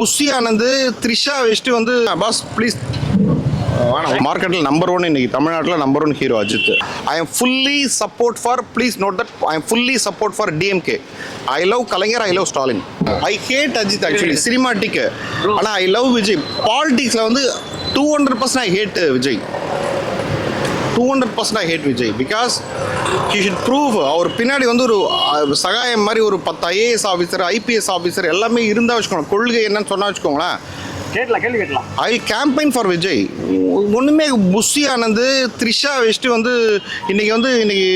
Bussy Anand Trisha வச்சுட்டு வந்து boss please மார்க்கெட்டில் நம்பர் ஒன் இன்னைக்கு. தமிழ்நாட்டில் number one hero Ajith. I am fully support for please note that I am fully support for DMK I love Kalaignar I love Stalin I hate Ajith actually cinematic ஆனால் I love Vijay பாலிடிக்ஸில் வந்து two hundred percent I hate Vijay two hundred percent I hate Vijay because he should prove அவர் பின்னாடி வந்து ஒரு சகாயம் மாதிரி ஒரு பத்து IAS officer IPS officer எல்லாமே இருந்தால் வச்சுக்கோங்க. கொள்கை என்னன்னு சொன்னால் வச்சுக்கோங்களேன். கேட்கலாம் கேள்வி கேட்கலாம் ஐ கேம்பெயின் ஃபார் விஜய் ஒன்றுமே புஷி ஆனந்த் த்ரிஷா வச்சுட்டு வந்து இன்னைக்கு வந்து இன்னைக்கு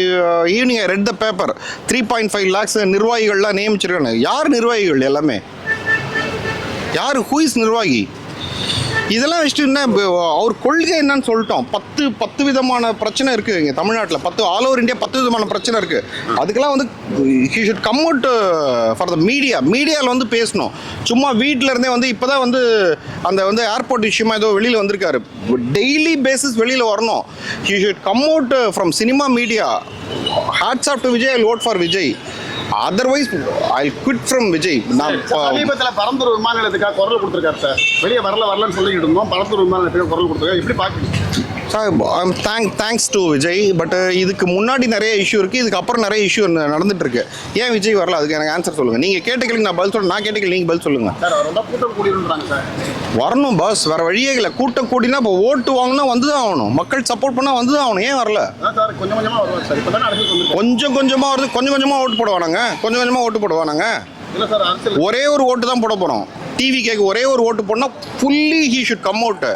evening read the paper three point five lakhs நிர்வாகிகள்லாம் நியமிச்சிருக்காங்க. யார் நிர்வாகிகள் எல்லாமே? யார் ஹூ இஸ் நிர்வாகி? இதெல்லாம் வச்சுட்டு என்ன அவர் கொள்கை என்னன்னு சொல்லிட்டோம். பத்து பத்து விதமான பிரச்சனை இருக்குது இங்கே தமிழ்நாட்டில். பத்து ஆல் ஓவர் இந்தியா பத்து விதமான பிரச்சனை இருக்குது அதுக்கெல்லாம் வந்து he should come out for the media மீடியாவில் வந்து பேசணும். சும்மா வீட்டில் இருந்தே வந்து இப்போ தான் வந்து அந்த வந்து ஏர்போர்ட் விஷயமா ஏதோ வெளியில் வந்திருக்காரு. டெய்லி பேசிஸ் வெளியில் வரணும். He should come out from cinema media hats off to Vijay I vote for Vijay otherwise I quit from Vijay நான் இப்ப- சமீபத்துல பரந்தூர் விமான நிலையத்துக்காக குரல் கொடுத்துருக்காரு சார். வெளியே வரல வரலன்னு சொல்லிக்கிட்டு இருந்தோம். பரந்தூர் விமான நிலையத்துக்காக குரல் கொடுத்துருக்காரு. எப்படி பாக்குறீங்க sir thank thanks to Vijay but இதுக்கு முன்னாடி நிறைய இஷ்யூ இருக்குது இதுக்கு அப்புறம் நிறைய இஷ்யூ நடந்துட்டு இருக்கு ஏன் விஜய் வரல? அதுக்கு எனக்கு ஆன்சர் சொல்லுங்கள் நீங்கள் கேட்ட கேள்வி நான் பதில் சொல்கிறேன் நான் கேட்ட கேள்வி நீங்கள் பதில் சொல்லுங்கள் வரணும் பாஸ் வேறு வழியே இல்லை. கூட்டம் கூடினா இப்போ ஓட்டு வாங்கினா வந்து தான் ஆகணும். மக்கள் சப்போர்ட் பண்ணால் வந்து தான் ஆகணும். ஏன் வரல? கொஞ்சம் கொஞ்சமாக வருது. கொஞ்சம் கொஞ்சமாக ஓட்டு போடுவானாங்க கொஞ்சம் கொஞ்சமாக ஓட்டு போடுவானாங்க ஒரே ஒரு ஓட்டு தான் போட போகிறோம் டிவி கேட்க ஒரே ஒரு ஓட்டு போடணும் fully he should come out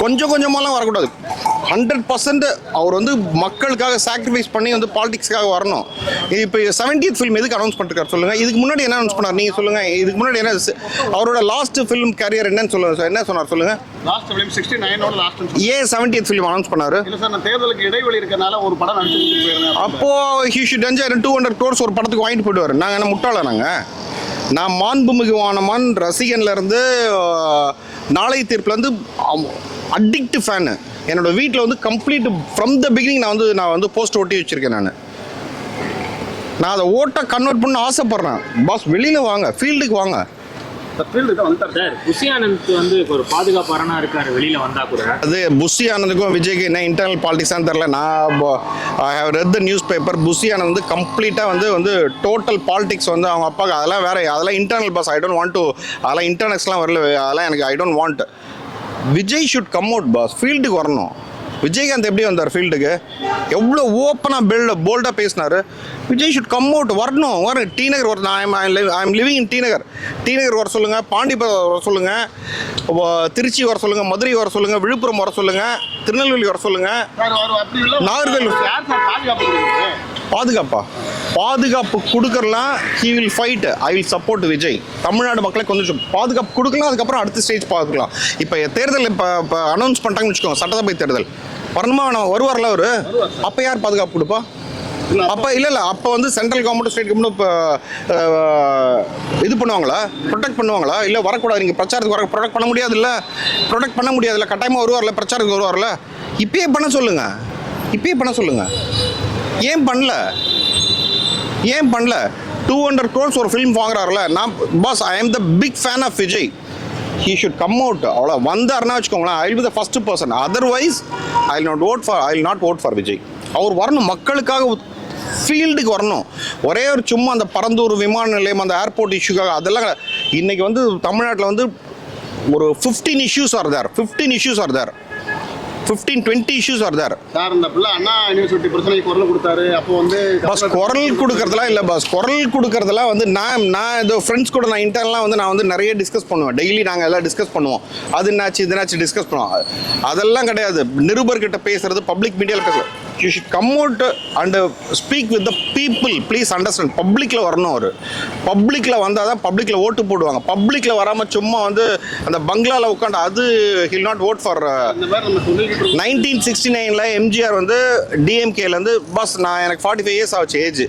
கொஞ்சம் கொஞ்சமாலாம் வரக்கூடாது. ஹண்ட்ரட் பர்சன்ட் அவர் வந்து மக்களுக்காக சாக்ரிஃபைஸ் பண்ணி வந்து பாலிடிக்ஸ்க்காக வரணும். இப்போ செவன்டீத் ஃபிலிம் எதுக்கு அனௌன்ஸ் பண்ணிருக்காரு சொல்லுங்கள் இதுக்கு முன்னாடி என்ன அனௌன்ஸ் பண்ணார்? நீங்கள் சொல்லுங்கள் இதுக்கு முன்னாடி என்ன அவரோட லாஸ்ட் ஃபிலிம் கேரியர் என்னன்னு சொல்லுங்க என்ன சொன்னார் சொல்லுங்கள் லாஸ்ட் ஃபிலிம் சிக்ஸ்டி நைனோட லாஸ்ட் ஏன் செவன்டீத் ஃபிலிம் அனௌன்ஸ் பண்ணார்? இல்லை சார் நான் தேர்தலுக்கு இடைவெளி இருக்கனால ஒரு படம் நடிச்சு கொடுத்துட்டு போயிருந்தேன். அப்போ he should enjoy two hundred crores ஒரு படத்துக்கு வாங்கிட்டு போயிடுவார். நாங்கள் என்ன முட்டாளா நாங்கள் நான் மாண்புமிகுவானமான் ரசிகன்ல இருந்து ஆஹ், நாளை தீர்ப்புலேருந்து அடிக்ட் ஃபேனு என்னோட வீட்டில் வந்து கம்ப்ளீட் ஃப்ரம் த பிகினிங் நான் வந்து நான் வந்து போஸ்ட் ஒட்டி வச்சிருக்கேன் நான். நான் அதை ஓட்டை கன்வெர்ட் பண்ண ஆசைப்பட்றேன். பாஸ் வெளியில் வாங்க ஃபீல்டுக்கு வாங்க. சார் ஃபீல்டுக்கு வந்துட்டார். சார் புஷி ஆனந்த் வந்து ஒரு பாதுகாப்பாரனா இருக்காரு வெளியில வந்தா கூட. அது புஷி ஆனந்துக்கும் விஜய்க்கு என்ன இன்டர்னல் பாலிடிக்ஸான்னு தெரில நான் I have read the news paper Bussy Anand வந்து கம்ப்ளீட்டாக வந்து வந்து டோட்டல் பாலிடிக்ஸ் வந்து அவங்க அப்பாவுக்கு அதெல்லாம் வேற அதெல்லாம் internal boss I don't want to அதெல்லாம் இன்டர்னல்ஸ்லாம் வரல அதெல்லாம் எனக்கு I don't want Vijay should come out boss ஃபீல்டுக்கு வரணும். விஜயகாந்த் எப்படி வந்தார் ஃபீல்டுக்கு எவ்வளோ ஓப்பனாக பில்ட போல்டாக பேசினார். விஜய் ஷுட் கம் அவுட் வரணும். வர டி நகர் வர நான் I am living in T Nagar. T Nagar வர சொல்லுங்கள் பாண்டிபுரம் வர சொல்லுங்கள் திருச்சி வர சொல்லுங்கள் மதுரை வர சொல்லுங்கள் விழுப்புரம் வர சொல்லுங்கள் திருநெல்வேலி வர சொல்லுங்கள் நாகர்கோவில். பாதுகாப்பா? பாதுகாப்பு கொடுக்கறலாம் he will fight I will support Vijay Tamil Nadu மக்களை கொஞ்சம் பாதுகாப்பு கொடுக்கலாம் அதுக்கப்புறம் அடுத்த ஸ்டேஜ் பார்க்கலாம். இப்போ தேர்தல் இப்போ இப்போ அனௌன்ஸ் பண்ணிட்டாங்கன்னு வச்சுக்கோங்க சட்டசபை தேர்தல். வரணுமா வருவார்ல அவர்? அப்போ யார் பாதுகாப்பு கொடுப்பா? அப்போ இல்லை இல்லை அப்போ வந்து சென்ட்ரல் கவர்மெண்ட் ஸ்டேட் கவர்மெண்ட் இப்போ இது பண்ணுவாங்களா? ப்ரொடெக்ட் பண்ணுவாங்களா? இல்லை வரக்கூடாது நீங்கள் பிரச்சாரத்துக்கு வர ப்ரொடெக்ட் பண்ண முடியாதுல்ல? ப்ரொடெக்ட் பண்ண முடியாதுல்ல? கட்டாயமாக வருவார்ல? பிரச்சாரத்துக்கு வருவார்ல? இப்பயே பண்ண சொல்லுங்கள் இப்பயே பண்ண சொல்லுங்கள் ஏன் பண்ணல? ஏன் பண்ணல? டூ ஹண்ட்ரட் க்ரோர்ஸ் ஒரு ஃபிலிம் வாங்குறாருல. நான் boss I am the big fan of Vijay he should come out அவ்வளோ வந்தாருன்னா வச்சுக்கோங்களேன் I will the first person otherwise I not vote for I not vote for Vijay அவர் வரணும் மக்களுக்காக ஃபீல்டுக்கு வரணும். ஒரே ஒரு சும்மா அந்த பரந்தூர் விமான நிலையம் அந்த ஏர்போர்ட் இஷ்யூக்காக அதெல்லாம் இன்றைக்கி வந்து தமிழ்நாட்டில் வந்து ஒரு fifteen issues are there fifteen issues are there fifteen twenty issues are there sir இந்த பிள்ளை அண்ணா யூனிவர்சிட்டி பிரச்சனைக்கு குரல் கொடுத்தாரு. அப்போ வந்து பாஸ் குரல் கொடுக்கறதுலாம் இல்லை பாஸ் குரல் கொடுக்கறதெல்லாம் வந்து நான் நான் இதோ ஃப்ரெண்ட்ஸ் கூட நான் இன்டர்னலாக வந்து நான் வந்து நிறைய டிஸ்கஸ் பண்ணுவேன். டெய்லி நாங்கள் எல்லாம் டிஸ்கஸ் பண்ணுவோம். அது என்னாச்சு இது என்னாச்சு டிஸ்கஸ் பண்ணுவோம். அதெல்லாம் கிடையாது. நிருபர்கிட்ட பேசுறது பப்ளிக் மீடியாவில் பேசுறது you should come out and speak with the people please understand பப்ளிக்கில் வரணும் அவர். பப்ளிக்கில் வந்தால் தான் பப்ளிக்கில் ஓட்டு போடுவாங்க. பப்ளிக்கில் வராமல் சும்மா வந்து அந்த பங்களாவில் உட்காந்து அது he'll not vote for nineteen sixty நைனில் எம்ஜிஆர் வந்து டிஎம்கேலேருந்து பஸ் நான் எனக்கு ஃபார்ட்டி ஃபைவ் இயர்ஸ் ஆச்சு age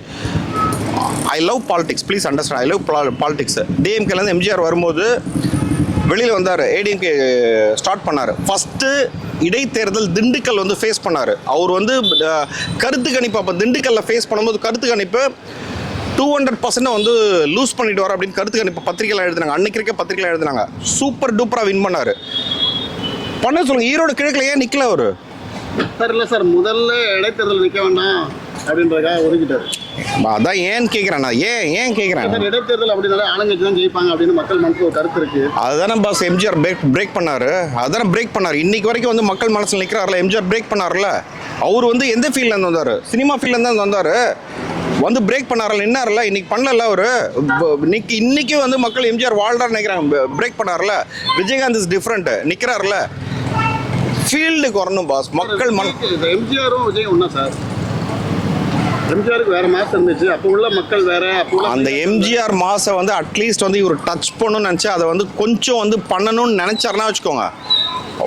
I love politics please understand I love politics டிஎம்கேலேருந்து MGR வரும்போது வெளியில் வந்தார். ஏடிஎம்கே ஸ்டார்ட் பண்ணார். ஃபஸ்ட்டு இடைத்தேர்தல் திண்டுக்கல் வந்து ஃபேஸ் பண்ணார். அவர் வந்து கருத்து கணிப்பு அப்போ திண்டுக்கல்ல ஃபேஸ் பண்ணும்போது கருத்து கணிப்பு டூ ஹண்ட்ரட் பர்சன்ட் வந்து லூஸ் பண்ணிட்டு வர அப்படின்னு கருத்து கணிப்பு பத்திரிகையில் எழுதினாங்க. அன்னைக்கு இருக்க பத்திரிகைலாம் எழுதுனாங்க. சூப்பர் டூப்பராக வின் பண்ணார். பண்ண சொல்லுங்க. ஈரோடு கிழக்கில் ஏன் நிற்கல அவர்? சார் இல்லை சார். முதல்ல இடைத்தேர்தல் நிற்க வேண்டாம் அப்படின்றதுக்காக ஒதுக்கிட்டார். அதான் ஏன்னு கேட்குறேன் நான். ஏன் ஏன் கேட்குறேன் இடைத்தேர்தல் அப்படின்னாலே ஆளுங்கட்சி தான் ஜெயிப்பாங்க அப்படின்னு மக்கள் மனசுல ஒரு கருத்து இருக்கு. அதுதானே பாஸ் எம்ஜிஆர் பிரேக் பிரேக் பண்ணாரு. அதுதானே பிரேக் பண்ணாரு. இன்னைக்கு வரைக்கும் வந்து மக்கள் மனசில் நிற்கிறாருல எம்ஜிஆர் பிரேக் பண்ணார்ல. அவர் வந்து எந்த ஃபீல்ட்லேருந்து வந்தார்? சினிமா ஃபீல்ட்லேருந்து வந்தார். வந்து பிரேக் பண்ணார்ல நின்னார்ல இன்னைக்கு பண்ணல அவரு. இன்னைக்கு இன்னைக்கு வந்து மக்கள் எம்ஜிஆர் வாழ்றாரு நினைக்கிறாங்க. பிரேக் பண்ணார்ல. விஜயகாந்த் இஸ் டிஃப்ரெண்ட் நிற்கிறாருல ஃபீல்டுக்கு வரணும் பாஸ் மக்கள் மன எம்ஜிஆரும் விஜய் ஒன்றா சார் எம்ஜிஆருக்கு வேற மாசம் இருந்துச்சு. அப்போ உள்ள மக்கள் வேற அப்போ அந்த எம்ஜிஆர் மாசை வந்து அட்லீஸ்ட் வந்து இவர் டச் பண்ணணும்னு நினச்சி அதை வந்து கொஞ்சம் வந்து பண்ணணும்னு நினச்சாருன்னா வச்சுக்கோங்க.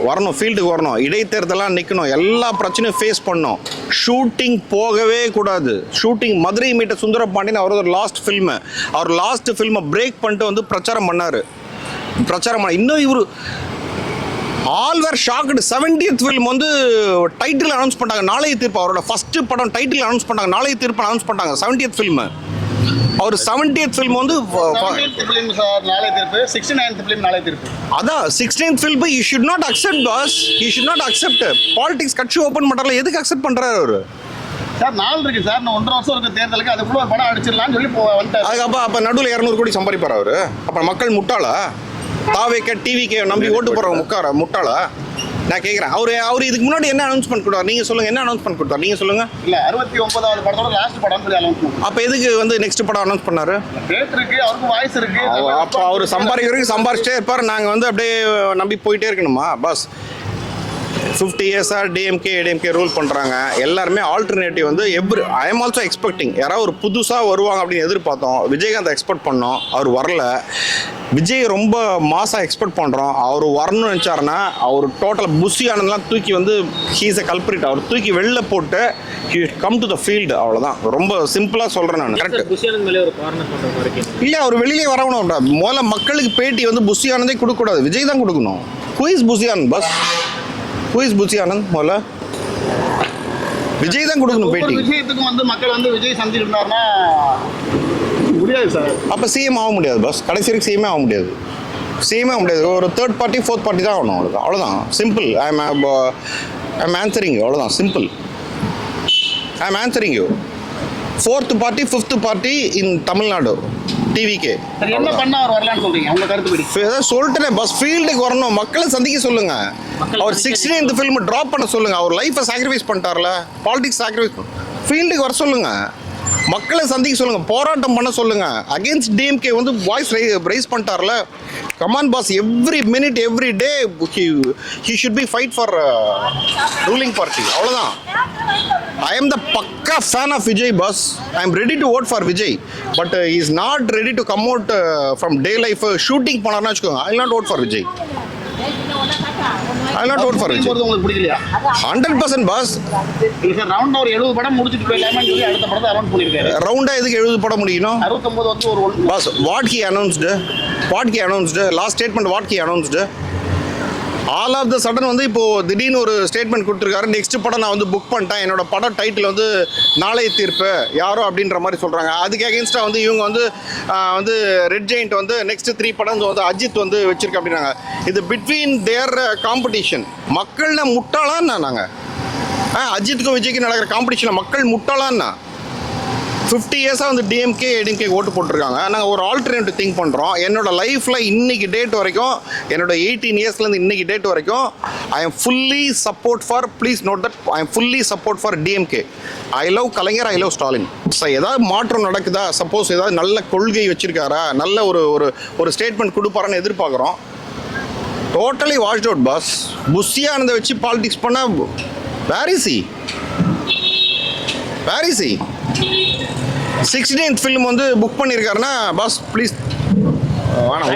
வரணும் ஃபீல்டுக்கு வரணும் இடைத்தேர்தலாம் நிற்கணும் எல்லா பிரச்சனையும் ஃபேஸ் பண்ணணும். ஷூட்டிங் போகவே கூடாது. ஷூட்டிங் மதுரை மீட்ட சுந்தரபாண்டியன் அவர் ஒரு லாஸ்ட் ஃபில்மு அவர் லாஸ்ட் ஃபில்மை பிரேக் பண்ணிட்டு வந்து பிரச்சாரம் பண்ணார். பிரச்சாரம் பண்ண இன்னும் இவர் all were shocked seventieth film வந்து டைட்டில் அனௌன்ஸ் பண்ணாங்க நாளைய தீர்ப்பு அவரோட ஃபர்ஸ்ட் படம் டைட்டில் அனௌன்ஸ் பண்ணாங்க நாளைய தீர்ப்பு அனௌன்ஸ் பண்ணாங்க செவன்டியத் ஃபில்ம் அவர் செவன்டியத் ஃபில்ம் வந்து ஃப- ஃப- 17th film சார் நாளை தீர்ப்பு. சிக்ஸ்டி நைன்த் ஃபிலிம் நாளை தீர்ப்பு. அதான் sixteenth film you should not accept boss you should not accept politics கட்சி ஓப்பன் பண்ணுறல எதுக்கு அக்செப்ட் பண்ணுறாரு அவர்? சார் நாள் இருக்கு சார். இன்னும் ஒன்றரை வருஷம் இருக்கு தேர்தலுக்கு. அதுக்குள்ள படம் அடிச்சிடலாம்னு சொல்லி வந்துட்டார். அதுக்கப்புறம் அப்போ நடுவில் இரநூறு கோடி சம்பாதிப்பார் அவர். அப்புறம் மக்கள் முட்டாளா? தாவேக்க டிவிக்கே நம்பி ஓட்டு போகிறவங்க முக்கார முட்டாளா? நான் கேட்குறேன் அவர் அவர் இதுக்கு முன்னாடி என்ன அனௌன்ஸ்மெண்ட் கொடுத்தார்? நீங்கள் சொல்லுங்கள் என்ன அனௌன்ஸ்மெண்ட் கொடுத்தார்? நீங்கள் சொல்லுங்கள் இல்ல அறுபத்தி ஒன்பதாவது படத்தோட லாஸ்ட் படம்னு சொல்லி அனௌன்ஸ் அப்போ எதுக்கு வந்து நெக்ஸ்ட் படம் அனௌன்ஸ் பண்ணாரு? டேட் இருக்கு அவருக்கு வாய்ஸ் இருக்கு. அப்போ அவர் சம்பாதிக்கிற வரைக்கும் சம்பாரிச்சிட்டே இருப்பார். நாங்கள் வந்து அப்படியே நம்பி போயிட்டே இருக்கணுமா? பாஸ். ஃபிஃப்டி இயர்ஸாக டிஎம்கே ஏடிஎம்கே ரூல் பண்ணுறாங்க எல்லாருமே ஆல்டர்னேட்டிவ் வந்து every I am also expecting யாராவது ஒரு புதுசாக வருவாங்க அப்படின்னு எதிர்பார்த்தோம். விஜயகாந்த் எக்ஸ்பெக்ட் பண்ணோம் அவர் வரல. விஜய் ரொம்ப மாசாக எக்ஸ்பெக்ட் பண்ணுறோம் அவர் வரணும்னு நினச்சாருன்னா அவர் டோட்டல் புஷி ஆனந்தெலாம் தூக்கி வந்து ஹீஸ் அ கல்பிரிட் அவர் தூக்கி வெளில போட்டு he come to the field அவ்வளோதான் ரொம்ப சிம்பிளாக சொல்கிறேன் நான். கரெக்ட் இல்லை அவர் வெளியே வரணும் முதல்ல மக்களுக்கு பேட்டி வந்து புஷி ஆனந்தே கொடுக்கக்கூடாது. விஜய் தான் கொடுக்கணும். குயிஸ் புஷி ஆனந்த் பஸ் குயிஸ் புஷி ஆனந்த் முதல்ல விஜய் தான் கொடுக்கணும் பேட்டி விஷயத்துக்கும் வந்து மக்கள் வந்து விஜய் சந்திருந்தாருன்னா முடியாது சார். அப்போ சிஎம் ஆக முடியாது பஸ் கடைசி வரைக்கும் சிஎம்ஏ ஆக முடியாது. சிஎம்ஏ ஆக முடியாது. ஒரு தேர்ட் பார்ட்டி ஃபோர்த் பார்ட்டி தான் ஆகணும் அவ்வளோதான் அவ்வளோதான் simple I am I am answering அவ்வளோதான் simple I am answering you fourth party fifth party in Tamil Nadu TVK சரி என்ன பண்ணா அவர் வரலான்னு சொல்றீங்க? உங்க கருத்துப்படி சொல்லிட்டேன் பஸ் ஃபீல்டுக்கு வரணும். மக்களை சந்திக்க சொல்லுங்க. அவர் சந்திக்க சிக்ஸ்டீன்த் ஃபில்ம் ட்ராப் பண்ண சொல்லுங்க. அவர் லைஃப்பை சாக்ரிஃபைஸ் பண்ணிட்டார்ல. பாலிடிக்ஸ் சாக்ரிஃபைஸ் ஃபீல்டுக்கு வர சொல்லுங்க. மக்களை சந்திக்க சொல்லுங்க. போராட்டம் பண்ண சொல்லுங்க. அகேன்ஸ்ட் டிஎம்கே வந்து voice raise பண்ணிட்டார்ல. Come on boss every minute every day he should be fight for ruling party அவ்வளோதான் ஐ எம் த பக்கா fan of Vijay boss I am ready to vote for Vijay but is not ready to come out from the life shooting போனார்னு வச்சுக்கோங்க. I not vote for Vijay I not vote for Vijay போறது உங்களுக்கு பிடிக்கலையா? Hundred percent pass round ஒரு எழுபது படம் முடிச்சுட்டு போயிடலாமே சொல்லி அடுத்த படத்தை அனௌன்ஸ் பண்ணிருக்காரு ரவுண்டாக எதுக்கு எழுது போட முடியணும் அறுபத்தொன்பது வந்து ஒரு boss what he announced what he announced last statement what he announced all of the sudden வந்து இப்போ திடீர்னு ஒரு ஸ்டேட்மெண்ட் கொடுத்துருக்காரு. நெக்ஸ்ட் படம் நான் வந்து புக் பண்ணிட்டேன். என்னோட படம் டைட்டில் வந்து நாளைய தீர்ப்பு யாரோ அப்படின்ற மாதிரி சொல்கிறாங்க அதுக்கு அகேன்ஸ்டாக வந்து இவங்க வந்து வந்து ரெட் ஜெயிண்ட் வந்து நெக்ஸ்ட் த்ரீ படம் வந்து அஜித் வந்து வச்சிருக்க அப்படின்னாங்க. இது பிட்வீன் தேர் காம்படிஷன் மக்கள்னா முட்டாளான்னா நாங்கள் அஜித்துக்கும் விஜய்க்கும் நடக்கிற காம்படிஷனில் மக்கள் முட்டாளான்னா. ஃபிஃப்டி இயர்ஸாக வந்து டிஎம்கே ஏடிஎம்கே ஓட்டு போட்டிருக்காங்க. நாங்கள் ஒரு ஆல்டர்னேட்டிவ் திங்க் பண்ணுறோம் என்னோட லைஃப்பில் இன்னைக்கு டேட் வரைக்கும் என்னோட எயிட்டீன் இயர்ஸ்லேருந்து இன்னைக்கு டேட் வரைக்கும் I am fully support for please note that I am fully support for DMK I love Kalaignar I love Stalin sir ஏதாவது மாற்றம் நடக்குதா? சப்போஸ் ஏதாவது நல்ல கொள்கை வச்சுருக்காரா? நல்ல ஒரு ஒரு ஒரு ஸ்டேட்மெண்ட் கொடுப்பாரான்னு எதிர்பார்க்குறோம். டோட்டலி வாஷ் அவுட் பாஸ் புஷியானதை வச்சு பாலிடிக்ஸ் பண்ண வேரிசி வேரிசி சிக்ஸ்டீன்த் ஃபிலிம் வந்து புக் பண்ணியிருக்காருன்னா பாஸ் ப்ளீஸ் வேணாம்